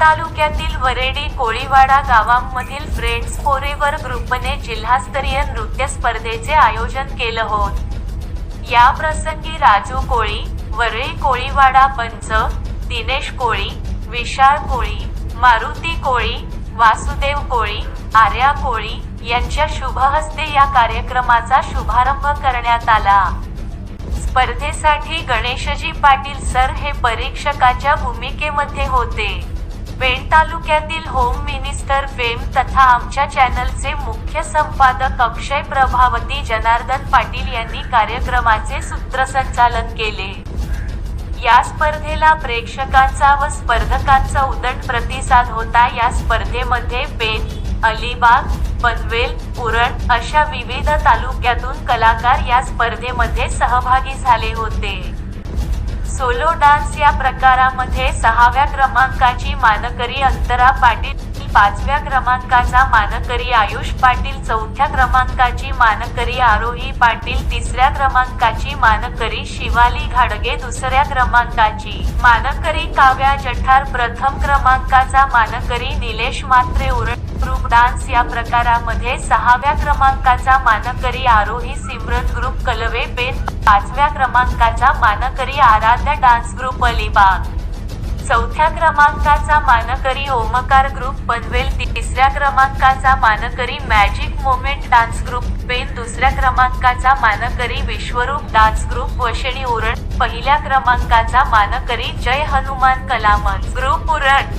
तालुक्यातील वरेडी कोळीवाडा गावांमधील friends forever ग्रुपने जिल्हास्तरीय नृत्य स्पर्धेचे आयोजन केलं होत. या प्रसंगी राजू कोळी वरळी कोळीवाडा पंच दिनेश कोळी विशाळ कोळी मारुती कोळी वासुदेव कोळी आर्या कोळी यांच्या शुभहस्ते या कार्यक्रमाचा शुभारंभ करण्यात आला. स्पर्धेसाठी गणेशजी पाटील सर हे परीक्षकाच्या भूमिकेमध्ये होते. पेण तालुक्यातील होम मिनिस्टर फेम तथा आमच्या चॅनलचे मुख्य संपादक अक्षय प्रभावती जनार्दन पाटील यांनी कार्यक्रमाचे सूत्रसंचालन केले. या स्पर्धेला प्रेक्षकांचा व स्पर्धकांचा उदट प्रतिसाद होता. या स्पर्धेमध्ये पेण अलिबाग पनवेल उरण अशा विविध तालुक्यातून कलाकार या स्पर्धेमध्ये सहभागी झाले होते. सोलो डान्स या प्रकारामध्ये सहाव्या क्रमांकाची मानकरी अंतरा पाटील पाचव्या क्रमांकाचा मानकरी आयुष पाटील चौथ्या क्रमांकाची मानकरी आरोही पाटील तिसऱ्या क्रमांकाची मानकरी शिवाली घाडगे दुसऱ्या क्रमांकाची मानकरी काव्या जठार प्रथम क्रमांकाचा मानकरी निलेश मात्रे उरण ग्रुप डान्स या प्रकारामध्ये सहाव्या क्रमांकाचा मानकरी आरोही सिमरन ग्रुप कलवे पेन पाचव्या क्रमांकाचा मानकरी आराध्य डान्स ग्रुप अलिबाग. चौथ्या क्रमांकाचा मानकरी ओमकार ग्रुप पनवेल तिसऱ्या क्रमांकाचा मानकरी magic moment dance group Pen. दुसऱ्या क्रमांकाचा मानकरी विश्वरूप डान्स ग्रुप वशणी उरण पहिल्या क्रमांकाचा मानकरी जय हनुमान कलामन. ग्रुप उरण